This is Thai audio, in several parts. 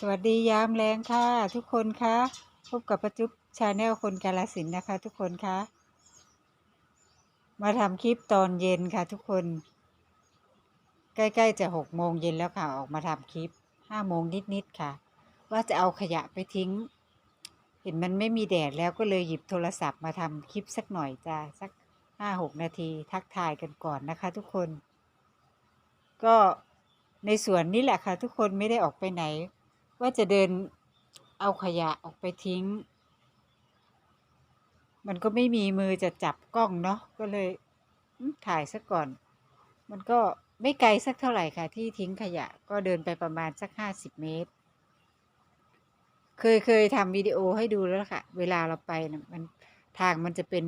สวัสดียามแรงค่ะ ทุกคนคะพบกับประจุบชาแนลคนกาลสินนะคะ ทุกคนคะ มาทำคลิปตอนเย็นค่ะ ทุกคน ใกล้ๆจะหกโมงเย็นแล้วค่ะ ออกมาทำคลิปห้าโมงนิดๆค่ะ ว่าจะเอาขยะไปทิ้ง เห็นมันไม่มีแดดแล้วก็เลยหยิบโทรศัพท์มาทำคลิปสักหน่อยจ้าสักห้าหกนาทีทักทายกันก่อนนะคะ ทุกคน ก็ในสวนนี่แหละค่ะ ทุกคนไม่ได้ออกไปไหน ว่าจะเดินเอาขยะออกไปทิ้ง มันก็ไม่มีมือจะจับกล้องเนาะก็เลยถ่ายซะก่อน มันก็ไม่ไกลสักเท่าไหร่ค่ะ ที่ทิ้งขยะก็เดินไปประมาณสักห้าสิบเมตร เคยเคยทำวิดีโอให้ดูแล้วค่ะ เวลาเราไปนะมันทางมันจะเป็น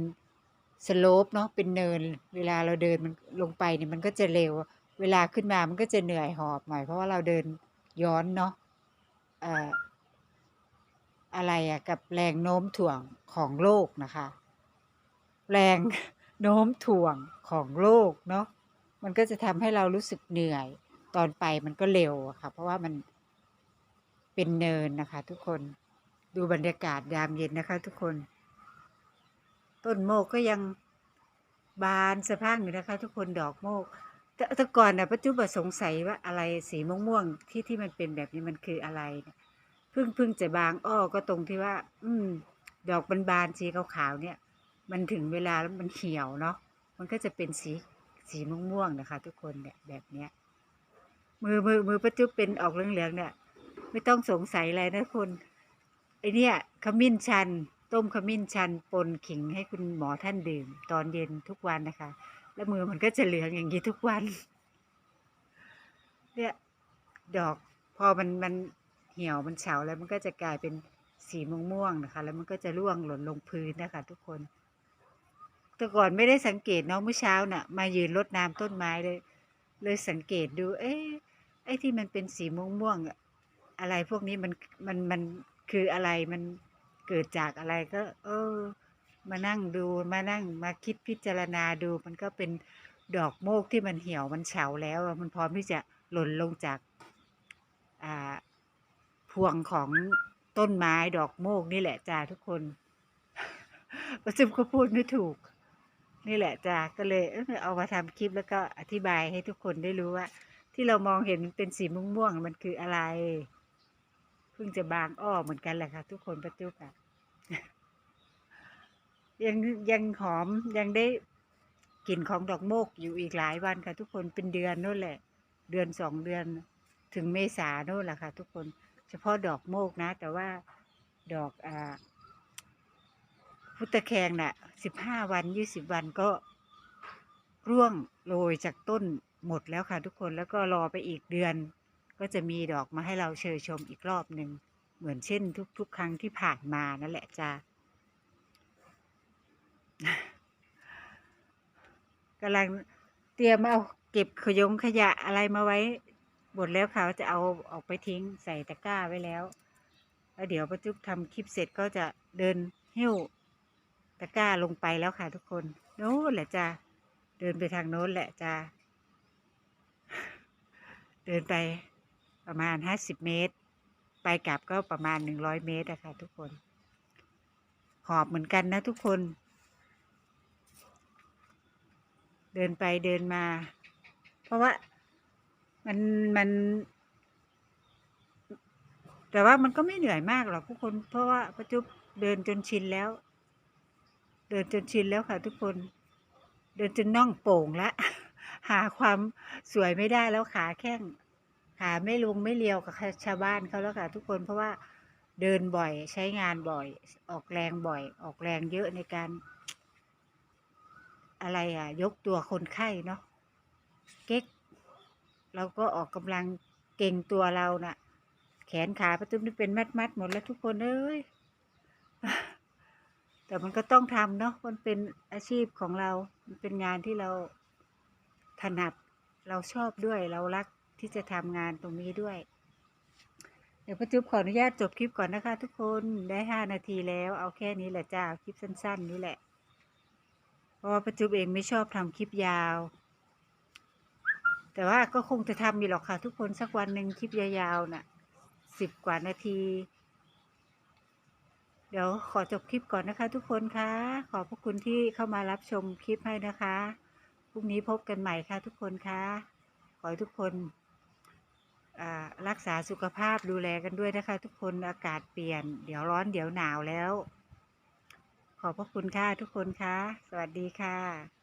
สโลปเนาะเป็นเนิน เวลาเราเดินมันลงไปเนี่ยมันก็จะเร็ว เวลาขึ้นมามันก็จะเหนื่อยหอบหน่อยเพราะว่าเราเดินย้อนเนาะ อ่ออะไรอะกับแรงโน้มถ่วงของโลกนะคะ แรงโน้มถ่วงของโลกเนาะมันก็จะทำให้เรารู้สึกเหนื่อย ตอนไปมันก็เร็วอะค่ะ เพราะว่ามันเป็นเนินนะคะ ทุกคนดูบรรยากาศยามเย็นนะคะ ทุกคน ต้นโมกก็ยังบานสะพรั่งอยู่นะคะ ทุกคนดอกโมก แต่แต่ก่อนนะปัจจุบันสงสัยว่าอะไรสีม่วงๆที่ที่มันเป็นแบบนี้มันคืออะไรเนี่ยเพิ่งเพิ่งจะบางอ้อก็ตรงที่ว่า อืม ดอกบานๆสีขาวๆเนี่ย มันถึงเวลาแล้วมันเหี่ยวเนาะมันก็จะเป็นสีสีม่วงๆนะคะ ทุกคนเนี่ยแบบเนี้ยมือมือมือปัจจุบเป็นออกเหลืองๆเนี่ย ไม่ต้องสงสัยอะไรนะคุณไอเนี่ยขมิ้นชัน ต้มขมิ้นชันปนขิงให้คุณหมอท่านดื่ม ตอนเย็นทุกวันนะคะ แล้วมือมันก็จะเหลืองอย่างนี้ทุกวัน เนี่ยดอกพอมันมันเหี่ยวมันเฉาแล้วมันก็จะกลายเป็นสีม่วงๆนะคะ แล้วมันก็จะร่วงหล่นลงพื้นนะคะ ทุกคนแต่ก่อนไม่ได้สังเกตเนาะเมื่อเช้าน่ะ มายืนรดน้ำต้นไม้เลย เลยสังเกตดู เอ๊ะไอ้ที่มันเป็นสีม่วงๆอะอะไรพวกนี้มันมันมันคืออะไรมันเกิดจากอะไรก็ เออ มานั่งดูมานั่งมาคิดพิจารณาดู มันก็เป็นดอกโมกที่มันเหี่ยวมันเฉาแล้ว มันพร้อมที่จะหล่นลงจากอ่าพวงของต้นไม้ดอกโมกนี่แหละจ้าทุกคนประจุมก็พูดไม่ถูก นี่แหละจ้าก็เลยเอามาทำคลิปแล้วก็อธิบายให้ทุกคนได้รู้ว่า ที่เรามองเห็นเป็นสีม่วงๆมันคืออะไร เพิ่งจะบางอ้อเหมือนกันแหละค่ะ ทุกคนประจุกอะ ยังยังหอมยังได้กลิ่นของดอกโมกอยู่อีกหลายวันค่ะ ทุกคนเป็นเดือนนู่นแหละ เดือนสองเดือนถึงเมษาโน่นแหละค่ะ ทุกคนเฉพาะดอกโมกนะ แต่ว่าดอกอ่าพุทธแคงน่ะสิบห้าวันยี่สิบวันก็ร่วงโรยจากต้นหมดแล้วค่ะ ทุกคนแล้วก็รอไปอีกเดือน ก็จะมีดอกมาให้เราเชยชมอีกรอบหนึ่งเหมือนเช่น ทุก ๆ ครั้งที่ผ่านมานั่นแหละจ้า กำลังเตรียมเอาเก็บขยงขยะอะไรมาไว้หมดแล้วค่ะจะเอาออกไปทิ้งใส่ตะกร้าไว้แล้วแล้วเดี๋ยวประจุบทำคลิปเสร็จก็จะเดินหิ้วตะกร้าลงไปแล้วค่ะทุกคนโน้นแหละจ้าเดินไปทางโน้นแหละจ้าเดินไปประมาณห้าสิบเมตร ไปกลับก็ประมาณหนึ่งร้อยเมตรอะค่ะทุกคน หอบเหมือนกันนะทุกคน เดินไปเดินมา เพราะว่ามันมัน แต่ว่ามันก็ไม่เหนื่อยมากหรอกทุกคน เพราะว่าประจุบเดินจนชินแล้ว เดินจนชินแล้วค่ะ ทุกคน เดินจนน่องโป่งละหาความสวยไม่ได้แล้วขาแข้งขาไม่ลงไม่เลียวกับชาวบ้านเขาแล้วค่ะ ทุกคนเพราะว่าเดินบ่อยใช้งานบ่อย ออกแรงบ่อย ออกแรงเยอะในการ อะไรอะ ยกตัวคนไข้เนาะเก๊ก เราก็ออกกำลังเก่งตัวเราน่ะ แขนขาประตุ้มนี่เป็นมัดมัดหมดแล้วทุกคนเอ้ยแต่มันก็ต้องทำเนาะมันเป็นอาชีพของเรา มันเป็นงานที่เราถนัดเราชอบด้วย เรารักที่จะทำงานตรงนี้ด้วย เดี๋ยวประจุบขออนุญาตจบคลิปก่อนนะคะ ทุกคนได้ห้านาทีแล้ว เอาแค่นี้แหละจ้าคลิปสั้น ๆ นี่แหละ เพราะว่าประจุบเองไม่ชอบทำคลิปยาว แต่ว่าก็คงจะทำอยู่หรอกค่ะ ทุกคนสักวันหนึ่งคลิปยาวๆน่ะสิบกว่านาที เดี๋ยวขอจบคลิปก่อนนะคะ ทุกคนคะขอบพระคุณที่เข้ามารับชมคลิปให้นะคะพรุ่งนี้พบกันใหม่ค่ะ ทุกคนคะขอให้ทุกคนรักษาสุขภาพดูแลกันด้วยนะคะ ทุกคนอากาศเปลี่ยน เดี๋ยวร้อนเดี๋ยวหนาวแล้ว ขอบพระคุณค่ะทุกคนคะสวัสดีค่ะ